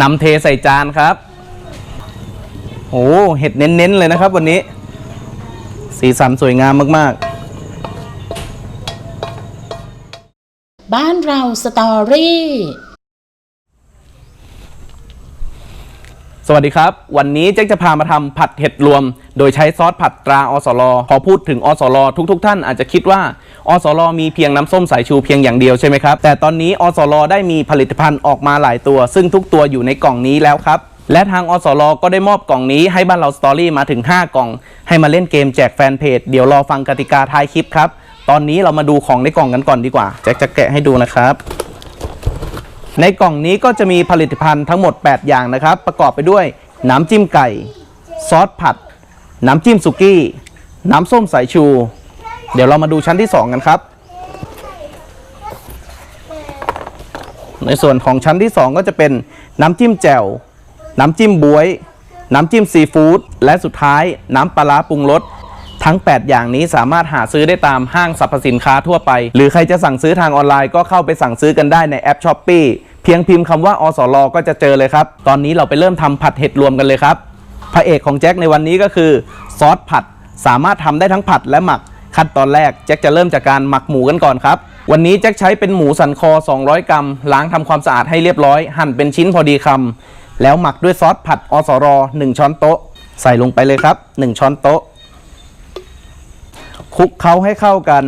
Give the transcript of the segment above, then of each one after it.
นำเทใส่จานครับ โอ้เห็ดเน้นๆเลยนะครับ วันนี้ สีสันสวยงามมากๆ บ้านเราสตอรี่ สวัสดีครับ วันนี้แจ็คจะพามาทำผัดเห็ดรวม โดยใช้ซอสผัดตราอสรพอพูดถึงอสรทุกๆทท่านอาจจะคิดว่า อสรมีเพียงน้ำส้มสายชูเพียงอย่างเดียวใช่ไหมครับแต่ตอนนี้อสรได้มีผลิตภัณฑ์ออกมาหลายตัว ซึ่งทุกตัวอยู่ในกล่องนี้แล้วครับและทางอสรก็ได้มอบกล่องนี้ให้บ้านเราสตอรี่มาถึง 5 กล่อง ให้มาเล่นเกมแจกแฟนเพจ เดี๋ยวรอฟังกติกาท้ายคลิปครับ ตอนนี้เรามาดูของในกล่องกันก่อนดีกว่า แจ็คจะแกะให้ดูนะครับ ในกล่องนี้ก็จะมีผลิตภัณฑ์ทั้งหมด 8 อย่างนะครับ ประกอบไปด้วย น้ำจิ้มไก่ ซอสผัด น้ำจิ้มสุกี้ น้ำส้มสายชู เดี๋ยวเรามาดูชั้นที่ 2 กันครับ ในส่วนของชั้นที่ 2 ก็จะเป็นน้ำจิ้มแจ่ว น้ำจิ้มบวย น้ำจิ้มซีฟู้ด และสุดท้ายน้ำปลาร้าปรุงรสทั้ง 8 อย่างนี้สามารถหาซื้อได้ตามห้างสรรพสินค้าทั่วไป หรือใครจะสั่งซื้อทางออนไลน์ก็เข้าไปสั่งซื้อกันได้ในแอปช้อปปีเพียงพิมพ์คำว่าอสรก็จะเจอเลยครับ ตอนนี้เราไปเริ่มทำผัดเห็ดรวมกันเลยครับ พระเอกของแจ็คในวันนี้ก็คือซอสผัด สามารถทำได้ทั้งผัดและหมัก ขั้นตอนแรกแจ็คจะเริ่มจากการหมักหมูกันก่อนครับ วันนี้แจ็คใช้เป็นหมูสันคอ 200 กรัม ล้างทำความสะอาดให้เรียบร้อย หั่นเป็นชิ้นพอดีคำแล้วหมักด้วยซอสผัดอสรอ1ช้อนโต๊ะ ใส่ลงไปเลยครับ 1 ช้อนโต๊ะคลุกเคล้าให้เข้ากัน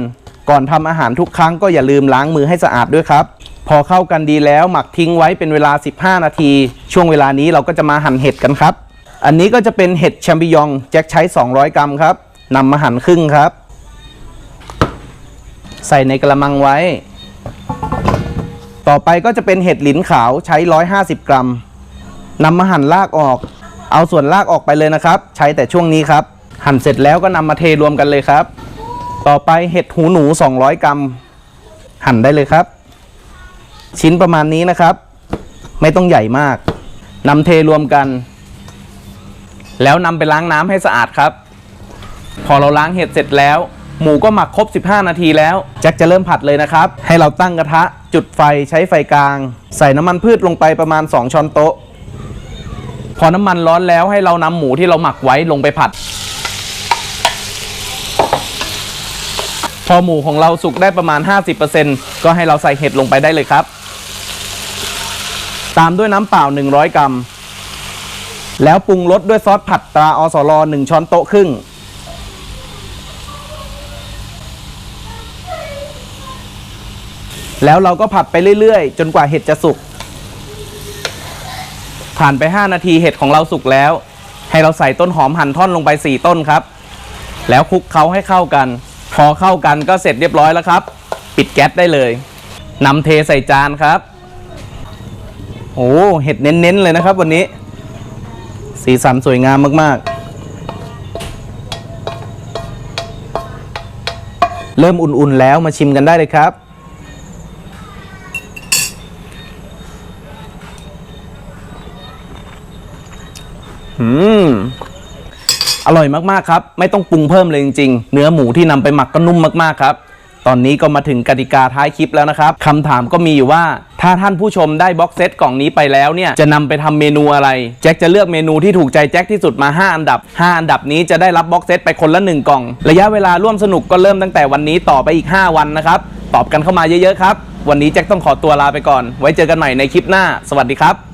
ก่อนทำอาหารทุกครั้งก็อย่าลืมล้างมือให้สะอาดด้วยครับ พอเข้ากันดีแล้วหมักทิ้งไว้เป็นเวลา 15 นาที ช่วงเวลานี้เราก็จะมาหั่นเห็ดกันครับ อันนี้ก็จะเป็นเห็ดแชมปิญองแจ็คใช้ 200 กรัมครับนำมาหั่นครึ่งครับ ใส่ในกระมังไว้ ต่อไปก็จะเป็นเห็ดหลินขาวใช้ 150 กรัมนำมาหั่นรากออก เอาส่วนรากออกไปเลยนะครับ ใช้แต่ช่วงนี้ครับ หั่นเสร็จแล้วก็นำมาเทรวมกันเลยครับ ต่อไปเห็ดหูหนู 200 กรัม หั่นได้เลยครับ ชิ้นประมาณนี้นะครับ ไม่ต้องใหญ่มากนำเทรวมกัน แล้วนำไปล้างน้ำให้สะอาดครับ พอเราล้างเห็ดเสร็จแล้ว หมูก็หมักครบ 15 นาทีแล้วแจ็คจะเริ่มผัดเลยนะครับ ให้เราตั้งกระทะจุดไฟใช้ไฟกลาง ใส่น้ำมันพืชลงไปประมาณ 2 ช้อนโต๊ะ พอน้ำมันร้อนแล้วให้เรานำหมูที่เราหมักไว้ลงไปผัด พอหมูของเราสุกได้ประมาณ 50%ก็ให้เราใส่เห็ดลงไปได้เลยครับ ตามด้วยน้ำเปล่า 100 กรัม แล้วปรุงรสด้วยซอสผัดตราอสร1ช้อนโต๊ะครึ่ง แล้วเราก็ผัดไปเรื่อยๆ จนกว่าเห็ดจะสุก ผ่านไป 5 นาทีเห็ดของเราสุกแล้ว ให้เราใส่ต้นหอมหั่นท่อนลงไป 4 ต้นครับ แล้วคลุกเคล้าให้เข้ากัน พอเข้ากันก็เสร็จเรียบร้อยแล้วครับ ปิดแก๊สได้เลยนำเทใส่จานครับโอ้เห็ดเน้นๆเลยนะครับวันนี้ สีสันสวยงามมากๆ เริ่มอุ่นๆแล้วมาชิมกันได้เลยครับ อืมอร่อยมากๆครับ ไม่ต้องปรุงเพิ่มเลยจริงๆ เนื้อหมูที่นำไปหมักก็นุ่มมากๆครับ ตอนนี้ก็มาถึงกติกาท้ายคลิปแล้วนะครับคำถามก็มีอยู่ว่า ถ้าท่านผู้ชมได้บ็อกเซตกล่องนี้ไปแล้วเนี่ย จะนำไปทำเมนูอะไร แจ็คจะเลือกเมนูที่ถูกใจแจ็คที่สุดมา 5 อันดับ 5 อันดับนี้จะได้รับบ็อกเซตไปคนละ 1 กล่อง ระยะเวลาร่วมสนุกก็เริ่มตั้งแต่วันนี้ต่อไปอีก 5 วันนะครับ ตอบกันเข้ามาเยอะๆครับ วันนี้แจ็คต้องขอตัวลาไปก่อน ไว้เจอกันใหม่ในคลิปหน้า สวัสดีครับ